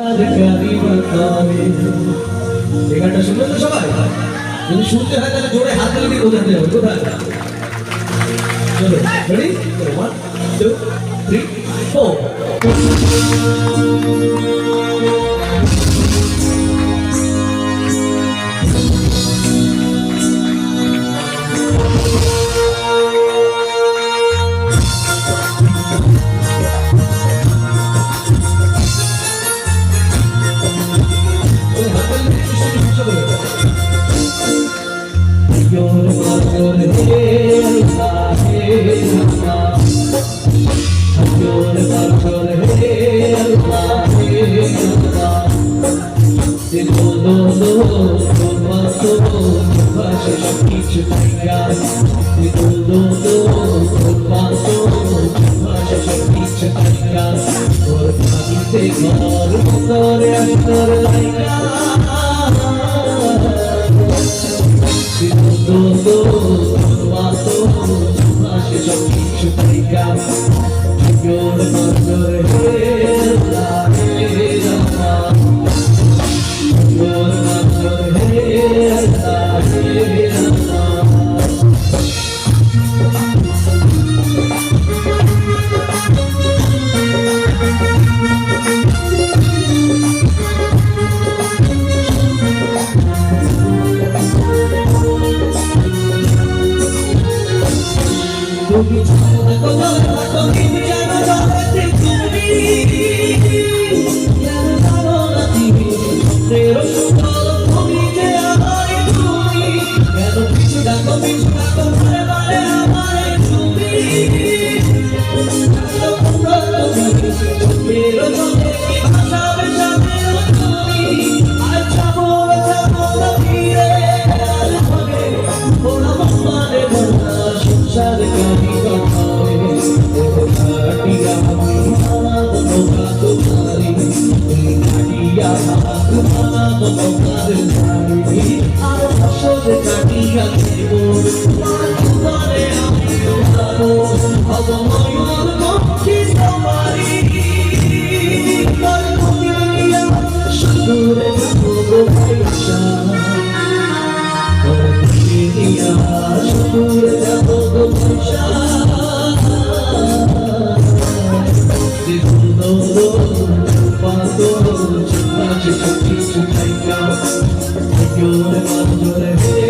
এই গানটা শুনলেন তো সবাই। যদি শুনতে হয়, তাহলে জোরে হাত তুলে দিয়ে বোঝাতে হবে, কোথায়? চলো ready one two three four Take my heart, I'm sorry, I'm sorry, I'm sorry. You're the one mother of তুমি তুমি তোমার মতো কাদের আর ফসল কাটিয়া দেবো। জোরে মাথা জোরে